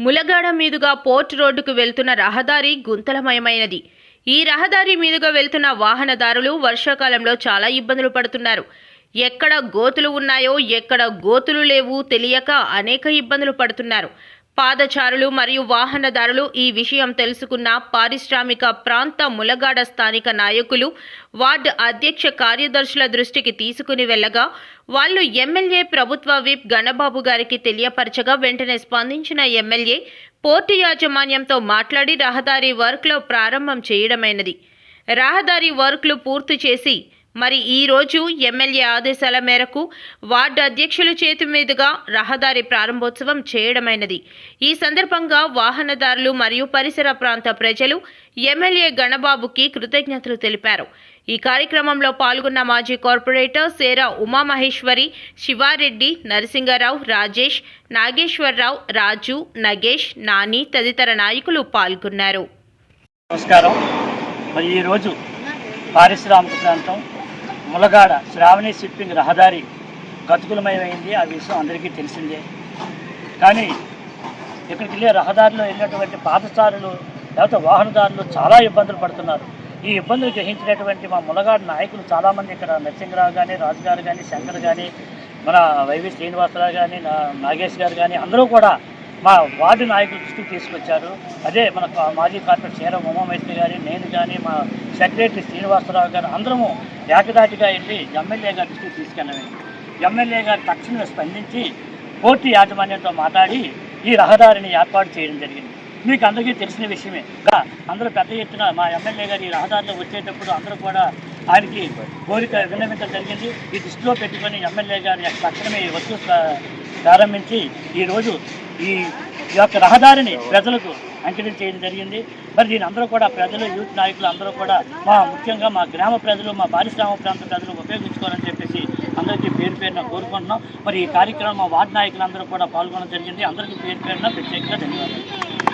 ములగాడ మీదుగా పోర్ట్ రోడ్డుకు వెళ్తున్న రహదారి గుంతలమయమైనది. ఈ రహదారి మీదుగా వెళ్తున్న వాహనదారులు వర్షాకాలంలో చాలా ఇబ్బందులు పడుతున్నారు. ఎక్కడ గోతులు ఉన్నాయో ఎక్కడ గోతులు లేవు తెలియక అనేక ఇబ్బందులు పడుతున్నారు. పాదచారులు మరియు వాహనదారులు ఈ విషయం తెలుసుకున్న పారిశ్రామిక ప్రాంత ములగాడ స్థానిక నాయకులు వార్డు అధ్యక్ష కార్యదర్శుల దృష్టికి తీసుకుని వెళ్ళగా వాళ్ళు ఎమ్మెల్యే ప్రభుత్వ విప్ గణబాబు గారికి తెలియపరచగా వెంటనే స్పందించిన ఎమ్మెల్యే పోర్టు యాజమాన్యంతో మాట్లాడి రహదారి వర్క్లో ప్రారంభం చేయడమైనది. రహదారి వర్క్లు పూర్తి చేసి మరి ఈ రోజు ఎమ్మెల్యే ఆదేశాల మేరకు వార్డు అధ్యక్షుల చేతి మీదుగా రహదారి ప్రారంభోత్సవం చేయడమైనది. ఈ సందర్భంగా వాహనదారులు మరియు పరిసర ప్రాంత ప్రజలు ఎమ్మెల్యే గణబాబుకి కృతజ్ఞతలు తెలిపారు. ఈ కార్యక్రమంలో పాల్గొన్న మాజీ కార్పొరేటర్ సేరా ఉమామహేశ్వరి శివారెడ్డి నరసింగరావు రాజేష్ నాగేశ్వరరావు రాజు నగేష్ నాని తదితర నాయకులు పాల్గొన్నారు. నమస్కారం. మరి ఈరోజు పారిశ్రామిక ప్రాంతం ములగాడ శ్రావణి షిప్పింగ్ రహదారి గతుకులమయమైంది ఆ విషయం అందరికీ తెలిసిందే. కానీ ఇక్కడికి వెళ్ళే రహదారిలో వెళ్ళినటువంటి పాదచారులు లేకపోతే వాహనదారులు చాలా ఇబ్బందులు పడుతున్నారు. ఈ ఇబ్బందులు గ్రహించినటువంటి మా ములగాడు నాయకులు చాలామంది ఇక్కడ నరసింహరావు కానీ రాజు గారు కానీ శంకర్ కానీ మన వైవి శ్రీనివాసరావు కానీ నా- నాగేష్ గారు కానీ అందరూ కూడా మా వార్డు నాయకుల దృష్టికి తీసుకొచ్చారు. అదే మన మాజీ కార్పొరేట్ చీర ఉమామైత్రి గారి నేను కానీ మా సెక్రటరీ శ్రీనివాసరావు గారు అందరము ఏకదాటిగా వెళ్ళి ఎమ్మెల్యే గారి దృష్టికి తీసుకెళ్ళమే ఎమ్మెల్యే గారు తక్షణమే స్పందించి పోర్టు యాజమాన్యంతో మాట్లాడి ఈ రహదారిని ఏర్పాటు చేయడం జరిగింది. మీకు అందరికీ తెలిసిన విషయమే. గా అందరూ పెద్ద ఎత్తున మా ఎమ్మెల్యే గారు ఈ రహదారిలో వచ్చేటప్పుడు అందరూ కూడా ఆయనకి కోరిక విన్నవించడం జరిగింది. ఈ దృష్టిలో పెట్టుకొని ఎమ్మెల్యే గారు తక్షణమే ఈ వస్తువు ప్రారంభించి ఈరోజు ఈ యొక్క రహదారిని ప్రజలకు అంకితం చేయడం జరిగింది. మరి దీని అందరూ కూడా ప్రజలు యూత్ నాయకులు అందరూ కూడా మా ముఖ్యంగా మా గ్రామ ప్రజలు మా పారిశ్రామిక ప్రాంత ప్రజలు ఉపయోగించుకోవాలని చెప్పేసి అందరికీ పేరు పేరున కోరుకుంటున్నాం. మరి ఈ కార్యక్రమం మా వార్డు నాయకులందరూ కూడా పాల్గొనడం జరిగింది. అందరికీ పేరు పేరున ప్రత్యేకంగా ధన్యవాదాలు.